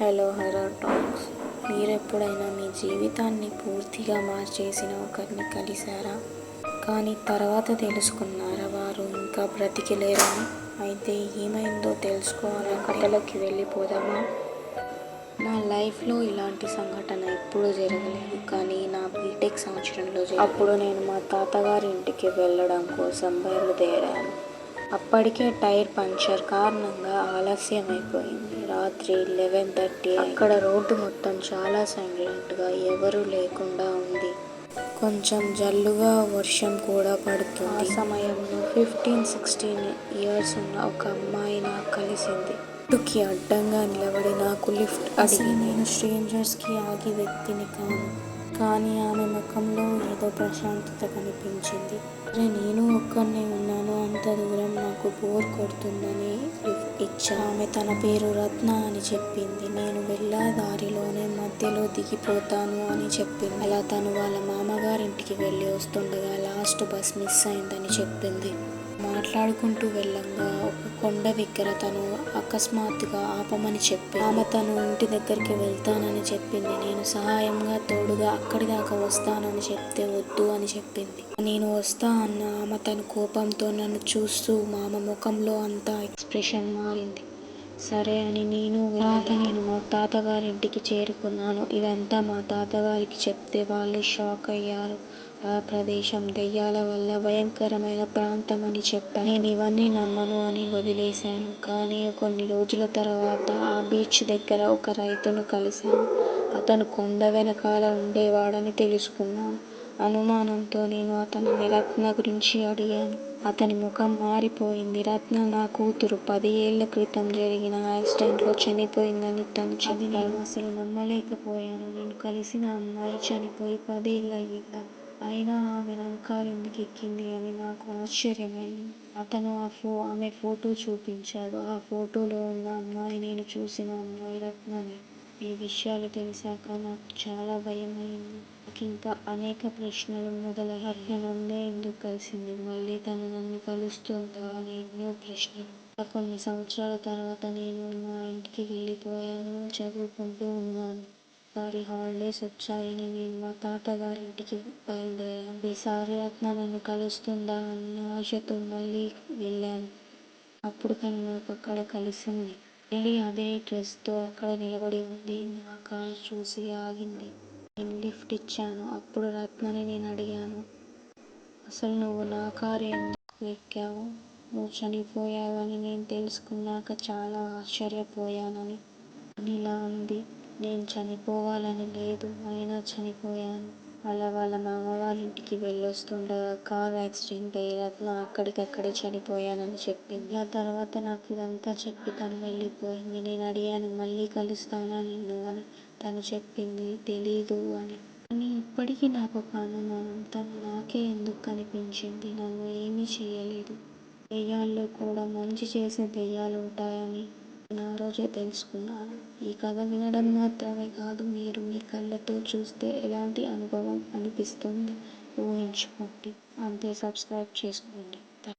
Hello horror talks. మీరెప్పుడైనా మీ జీవితాన్ని పూర్తిగా మార్చేసిన ఒకరిని కలిశారా? కానీ తర్వాత తెలుసుకున్నారా వారు ఇంకా బ్రతికిలేరని? అయితే ఏమైందో తెలుసుకోవాలా కథలోకి వెళ్ళిపోదామా? నా లైఫ్లో ఇలాంటి సంఘటన ఎప్పుడూ జరగలేదు. కానీ నా బీటెక్ సంవత్సరంలో అప్పుడు నేను మా తాతగారి ఇంటికి వెళ్ళడం కోసం బయలుదేరాను. అప్పటికే టైర్ పంక్చర్ కారణంగా ఆలస్యం అయిపోయింది రాత్రి లెవెన్ థర్టీ అక్కడ రోడ్డు మొత్తం చాలా సైలెంట్గా ఎవరూ లేకుండా ఉంది. కొంచెం జల్లుగా వర్షం కూడా పడుతుంది. ఆ సమయంలో ఫిఫ్టీన్ సిక్స్టీన్ ఇయర్స్ ఉన్న ఒక అమ్మాయి నాకు కలిసింది. కి అడ్డంగా నిలబడి నాకు లిఫ్ట్ అడిగి నేను స్ట్రేంజర్స్కి ఆగి వ్యక్తిని కాను. కానీ ఆమె ముఖంలో ఏదో ప్రశాంతత కనిపించింది. అరే నేను ఒక్కనే ఉన్నాను. అంత దూరం నాకు బోర్ కొడుతుందని ఇచ్చా ఆమె తన పేరు రత్న అని చెప్పింది. నేను వెళ్ళా దారిలోనే మధ్యలో దిగిపోతాను అని చెప్పింది. అలా తను వాళ్ళ మామగారింటికి వెళ్ళి వస్తుండగా లాస్ట్ బస్ మిస్ అయిందని చెప్పింది. మాట్లాడుకుంటూ వెళ్ళంగా ఒక కొండ దగ్గర తను అకస్మాత్తుగా ఆపమని చెప్పి ఆమె తను ఇంటి దగ్గరికి వెళ్తానని చెప్పింది. నేను సహాయంగా తోడుగా అక్కడి దాకా వస్తానని చెప్తే వద్దు అని చెప్పింది. నేను వస్తా అన్న ఆమె తన కోపంతో నన్ను చూస్తూ మామ ముఖంలో అంతా ఎక్స్ప్రెషన్ మారింది. సరే అని నేను తర్వాత నేను మా తాతగారింటికి చేరుకున్నాను. ఇదంతా మా తాతగారికి చెప్తే వాళ్ళు షాక్ అయ్యారు. ప్రదేశం దెయ్యాల వల్ల భయంకరమైన ప్రాంతం అని చెప్పాను నేను ఇవన్నీ నమ్మను అని వదిలేశాను. కానీ కొన్ని రోజుల తర్వాత ఆ బీచ్ దగ్గర ఒక రైతును కలిశాను. అతను కొండ వెనకాల ఉండేవాడని తెలుసుకున్నాను. అనుమానంతో నేను అతనిని రత్న గురించి అడిగాను. అతని ముఖం మారిపోయింది. రత్న నా కూతురు పది ఏళ్ళ క్రితం జరిగిన యాక్సిడెంట్లో చనిపోయిందని తను చెప్పి నేను అసలు నమ్మలేకపోయాను. నేను కలిసిన అమ్మాయి చనిపోయి పదేళ్ళయ్యిందా. అయినా ఆమె నా ఎందుకెక్కింది ఎందుకు ఎక్కింది అని నాకు ఆశ్చర్యమైంది. అతను ఆ ఫో ఆమె ఫోటో చూపించాడు. ఆ ఫోటోలో ఉన్న అమ్మాయి నేను చూసిన అమ్మాయి రత్నని. ఈ విషయాలు తెలిసాక నాకు చాలా భయమైంది. నాకింకా అనేక ప్రశ్నలు మొదలయ్యాయి రత్న ఎందుకు కలిసింది? మళ్ళీ తను నన్ను కలుస్తుందా అని ఎన్నో ప్రశ్నలు. కొన్ని సంవత్సరాల తర్వాత నేను మా ఇంటికి వెళ్ళిపోయాను చదువుకుంటూ ఉన్నాను. ఈసారి హాలిడేస్ వచ్చాయని నేను మా తాతగారింటికి బయలుదేరాను. ఈసారి రత్న నన్ను కలుస్తుందా అన్న ఆశతో మళ్ళీ వెళ్ళాను. అప్పుడు తను నాకు అక్కడ కలిసింది. మళ్ళీ అదే డ్రెస్తో అక్కడ నిలబడి ఉంది. నా కారు చూసి ఆగింది. నేను లిఫ్ట్ ఇచ్చాను. అప్పుడు రత్నని నేను అడిగాను. అసలు నువ్వు నా కారు ఎందుకు ఎక్కావు? నువ్వు చనిపోయావని నేను తెలుసుకున్నాక చాలా ఆశ్చర్యపోయానని తను ఇలా అంది. నేను చనిపోవాలని లేదు. అయినా చనిపోయాను. అలా వాళ్ళ మామగారింటికి వెళ్ళొస్తుండగా కార్ యాక్సిడెంట్ అయ్యేలా అక్కడికక్కడే చనిపోయానని చెప్పింది. ఆ తర్వాత నాకు ఇదంతా చెప్పి తను వెళ్ళిపోయింది. నేను అడిగాను మళ్ళీ కలుస్తానా నిన్ను? అని తను చెప్పింది. తెలీదు అని. కానీ ఇప్పటికీ నాకు ఒక అనుమానం. తను నాకే ఎందుకు కనిపించింది? నన్ను ఏమీ చేయలేదు. దెయ్యాల్లో కూడా మంచి చేసే దెయ్యాలు ఉంటాయని నా రోజే తెలుసుకున్నాను ఈ కథ వినడం మాత్రమే కాదు మీరు మీ కళ్ళతో చూస్తే ఎలాంటి అనుభవం అనిపిస్తుంది? ఊహించుకోండి. అంతే సబ్స్క్రైబ్ చేసుకోండి.